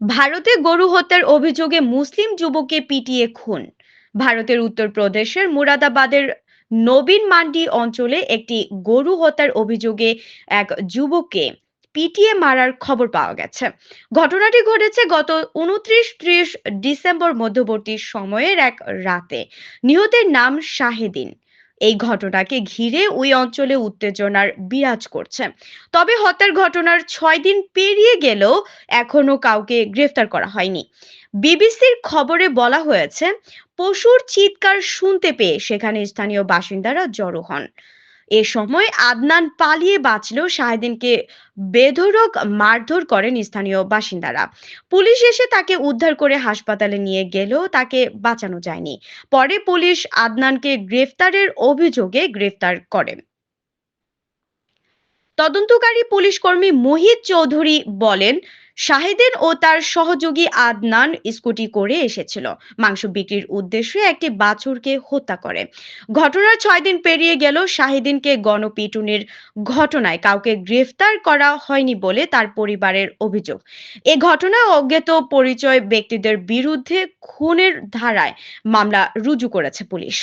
ভারতে গরু হত্যার অভিযোগে মুসলিম যুবককে পিটিয়ে খুন। ভারতের উত্তরপ্রদেশের মুরাদাবাদের নবীন মান্ডি অঞ্চলে একটি গরু হত্যার অভিযোগে এক যুবককে পিটিয়ে মারার খবর পাওয়া গেছে। ঘটনাটি ঘটেছে গত উনত্রিশ ত্রিশ ডিসেম্বর মধ্যবর্তী সময়ের এক রাতে। নিহতের নাম শাহেদিন। এই ঘটনাকে ঘিরে ওই অঞ্চলে উত্তেজনার বিরাজ করছে। তবে হত্যার ঘটনার ছয় দিন পেরিয়ে গেলেও এখনও কাউকে গ্রেফতার করা হয়নি। বিবিসির খবরে বলা হয়েছে, পশুর চিৎকার শুনতে পেয়ে সেখানে স্থানীয় বাসিন্দারা জড়ো হন। এ সময় আদনান পালিয়ে বাঁচলেও শাহেদিনকে বেধড়ক, মারধর করেন স্থানীয় বাসিন্দারা। পুলিশ এসে তাকে উদ্ধার করে হাসপাতালে নিয়ে গেলেও তাকে বাঁচানো যায়নি। পরে পুলিশ আদনানকে গ্রেফতারের অভিযোগে গ্রেফতার করে। তদন্তকারী পুলিশ কর্মী মোহিত চৌধুরী বলেন শাহিদিন ও তার সহযোগী আদনান স্কুটি করে এসেছিল। মাংস বিক্রির উদ্দেশ্যে একটি বাছুরকে হত্যা করে। ঘটনার ছয় দিন পেরিয়ে গেল। শাহিদিনকে গণপিটুনির ঘটনায় কাউকে গ্রেফতার করা হয়নি বলে তার পরিবারের অভিযোগ। এ ঘটনায় অজ্ঞাত পরিচয় ব্যক্তিদের বিরুদ্ধে খুনের ধারায় মামলা রুজু করেছে পুলিশ।